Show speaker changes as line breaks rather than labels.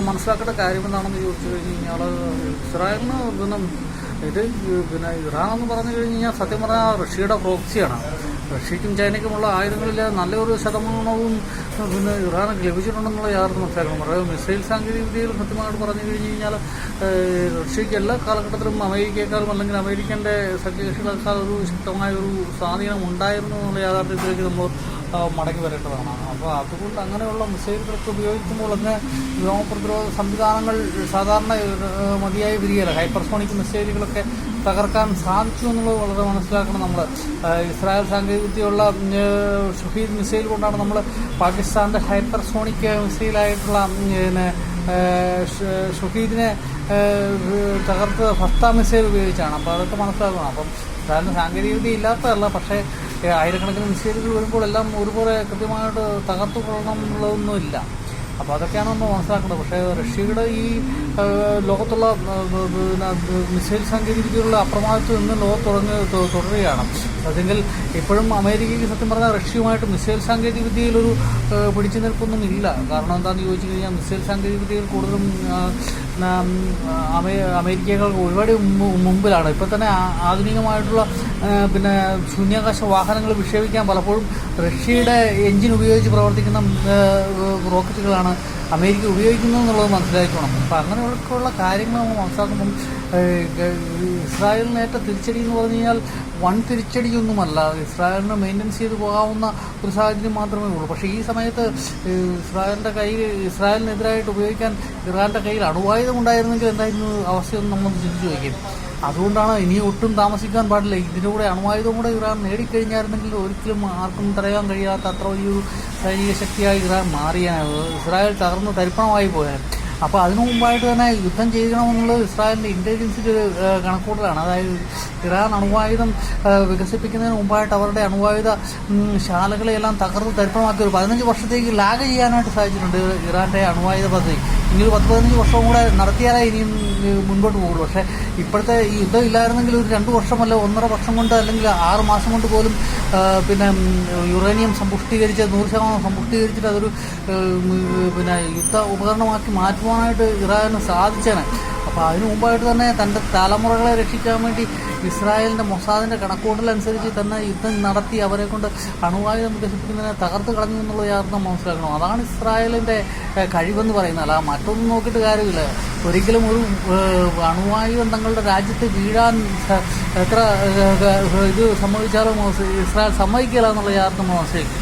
മനസ്സിലാക്കേണ്ട കാര്യം എന്താണെന്ന് ചോദിച്ചു കഴിഞ്ഞ് കഴിഞ്ഞാൽ ഇസ്രായേലിന് പിന്നെ ഇത് പിന്നെ ഇറാൻ എന്ന് പറഞ്ഞു കഴിഞ്ഞ് കഴിഞ്ഞാൽ സത്യം പറഞ്ഞാൽ റഷ്യയുടെ പ്രോക്സിയാണ് റഷ്യക്കും ചൈനയ്ക്കുമുള്ള ആയുധങ്ങളിൽ നല്ലൊരു ശതമാനവും പിന്നെ ഇറാനൊക്കെ ലഭിച്ചിട്ടുണ്ടെന്നുള്ള യാതൊരു മനസ്സിലാക്കണം. പറയുക മിസൈൽ സാങ്കേതിക വിദ്യയിൽ കൃത്യമായിട്ട് പറഞ്ഞു കഴിഞ്ഞു കഴിഞ്ഞാൽ റഷ്യക്ക് എല്ലാ കാലഘട്ടത്തിലും അമേരിക്കയെക്കാളും അല്ലെങ്കിൽ അമേരിക്കന്റെ സഖ്യകക്ഷികളെക്കാൾ ഒരു ശക്തമായ ഒരു സ്വാധീനം ഉണ്ടായിരുന്നു എന്നുള്ള യാഥാർത്ഥ്യത്തിലേക്ക് നമ്മൾ മടങ്ങി വരേണ്ടതാണ്. അപ്പോൾ അതുകൊണ്ട് അങ്ങനെയുള്ള മിസൈലുകളൊക്കെ ഉപയോഗിക്കുമ്പോൾ അങ്ങ് വ്യോമ പ്രതിരോധ സംവിധാനങ്ങൾ സാധാരണ മതിയായ വരികയില്ല ഹൈപ്പർസോണിക് മിസൈലുകളൊക്കെ തകർക്കാൻ സാധിച്ചു എന്നുള്ളത് വളരെ മനസ്സിലാക്കണം നമ്മൾ ഇസ്രായേൽ സാങ്കേതികവിദ്യയുള്ള വിദ്യയുള്ള ഷുഹീദ് മിസൈൽ കൊണ്ടാണ് നമ്മൾ പാകിസ്ഥാന്റെ ഹൈപ്പർസോണിക് മിസൈലായിട്ടുള്ള പിന്നെ ഷുഹീദിനെ തകർത്ത് ഫസ്ത മിസൈൽ ഉപയോഗിച്ചാണ്. അപ്പോൾ അതൊക്കെ മനസ്സിലാക്കണം. അപ്പം സാധാരണ സാങ്കേതികവിദ്യ ഇല്ലാത്തതല്ല. പക്ഷേ ആയിരക്കണക്കിന് മിസൈലുകൾ വരുമ്പോൾ എല്ലാം ഒരുപോലെ കൃത്യമായിട്ട് തകർത്തു കൊള്ളണം എന്നുള്ളതൊന്നുമില്ല. അപ്പോൾ അതൊക്കെയാണ് നമ്മൾ മനസ്സിലാക്കേണ്ടത്. പക്ഷേ റഷ്യയുടെ ഈ ലോകത്തുള്ള മിസൈൽ സാങ്കേതികതയുള്ള അപ്രമാദിത്വം ഇന്ന് ലോകത്ത് തുടങ്ങി തുടരുകയാണ്. അതെങ്കിൽ ഇപ്പോഴും അമേരിക്കയ്ക്ക് സത്യം പറഞ്ഞാൽ റഷ്യയുമായിട്ട് മിസൈൽ സാങ്കേതികവിദ്യയിലൊരു പിടിച്ചു നിൽപ്പൊന്നും ഇല്ല. കാരണം എന്താണെന്ന് ചോദിച്ചു കഴിഞ്ഞാൽ മിസൈൽ സാങ്കേതികവിദ്യയിൽ കൂടുതലും അമേരിക്കകൾ ഒരുപാട് മുമ്പിലാണ്. ഇപ്പം തന്നെ ആധുനികമായിട്ടുള്ള പിന്നെ ശൂന്യാകാശ വാഹനങ്ങൾ വിക്ഷേപിക്കാൻ പലപ്പോഴും റഷ്യയുടെ എഞ്ചിൻ ഉപയോഗിച്ച് പ്രവർത്തിക്കുന്ന റോക്കറ്റുകളാണ് അമേരിക്ക ഉപയോഗിക്കുന്നത് എന്നുള്ളത് മനസ്സിലാക്കണം അപ്പം അങ്ങനെയൊക്കെയുള്ള കാര്യങ്ങൾ നമ്മൾ മനസ്സിലാക്കുമ്പം ഇസ്രായേലിനേറ്റ തിരിച്ചടി എന്ന് പറഞ്ഞു കഴിഞ്ഞാൽ വൺ തിരിച്ചടിയൊന്നുമല്ല. ഇസ്രായേലിനെ മെയിന്റെനൻസ് ചെയ്ത് പോകാവുന്ന ഒരു സാഹചര്യം മാത്രമേ ഉള്ളൂ. പക്ഷേ ഈ സമയത്ത് ഇസ്രായേലിന്റെ കയ്യിൽ ഇസ്രായേലിനെതിരായിട്ട് ഉപയോഗിക്കാൻ ഇറാന്റെ കയ്യിൽ അണുവായുധം ഉണ്ടായിരുന്നെങ്കിൽ എന്തായിരുന്നു അവസ്ഥയൊന്നും നമ്മൾ ചിന്തിച്ചു വയ്ക്കും അതുകൊണ്ടാണ് ഇനി ഒട്ടും താമസിക്കാൻ പാടില്ല. ഇതിന്റെ കൂടെ അണുവായുധം കൂടെ ഇറാൻ നേടിക്കഴിഞ്ഞായിരുന്നെങ്കിൽ ഒരിക്കലും ആർക്കും തടയാൻ കഴിയാത്ത അത്ര വലിയൊരു സൈനിക ശക്തിയായി ഇറാൻ മാറിയാണ് ഇസ്രായേൽ തകർന്ന് തരിപ്പണമായി പോയാൽ അപ്പോൾ അതിനു മുമ്പായിട്ട് തന്നെ യുദ്ധം ചെയ്യണമെന്നുള്ളത് ഇസ്രായേലിന്റെ ഇന്റലിജൻസിന്റെ ഒരു കണക്കൂട്ടലാണ്. അതായത് ഇറാൻ അണുവായുധം വികസിപ്പിക്കുന്നതിന് മുമ്പായിട്ട് അവരുടെ അണുവായുധ ശാലകളെയെല്ലാം തകർത്ത് തരിപ്പണമാക്കി ഒരു പതിനഞ്ച് വർഷത്തേക്ക് ലാഗ് ചെയ്യാനായിട്ട് സാധിച്ചിട്ടുണ്ട് ഇറാന്റെ അണുവായുധ പദ്ധതി. ഇനി ഒരു പത്ത് പതിനഞ്ച് വർഷവും കൂടെ നടത്തിയാലേ ഇനിയും മുൻപോട്ട് പോകുള്ളൂ. പക്ഷേ ഇപ്പോഴത്തെ ഈ യുദ്ധം ഇല്ലായിരുന്നെങ്കിൽ ഒരു രണ്ട് വർഷമല്ല ഒന്നര വർഷം കൊണ്ട് അല്ലെങ്കിൽ ആറ് മാസം കൊണ്ട് പോലും പിന്നെ യുറേനിയം സമ്പുഷ്ടീകരിച്ച് നൂറ് ശതമാനം സമ്പുഷ്ടീകരിച്ചിട്ട് അതൊരു പിന്നെ യുദ്ധ ഉപകരണമാക്കി മാറ്റുവാനായിട്ട് ഇറാന് സാധിച്ചേനെ. അപ്പോൾ അതിനു മുമ്പായിട്ട് തന്നെ തന്റെ തലമുറകളെ രക്ഷിക്കാൻ വേണ്ടി ഇസ്രായേലിന്റെ മൊസാദിന്റെ കണക്കൂട്ടലനുസരിച്ച് തന്നെ യുദ്ധം നടത്തി അവരെ കൊണ്ട് അണുവായുധം വികസിപ്പിക്കുന്നതിനെ തകർത്ത് കളഞ്ഞു എന്നുള്ള യാതൊന്നും മനസ്സിലാക്കണം. അതാണ് ഇസ്രായേലിന്റെ കഴിവെന്ന് പറയുന്നത്. അല്ല മറ്റൊന്നും നോക്കിയിട്ട് കാര്യമില്ല. ഒരിക്കലും ഒരു അണുവായുധം തങ്ങളുടെ രാജ്യത്ത് വീഴാൻ എത്ര ഇത് സംഭവിച്ചാലും ഇസ്രായേൽ സമ്മതിക്കില്ല എന്നുള്ള യാതൊന്നും മനസ്സിലാക്കി.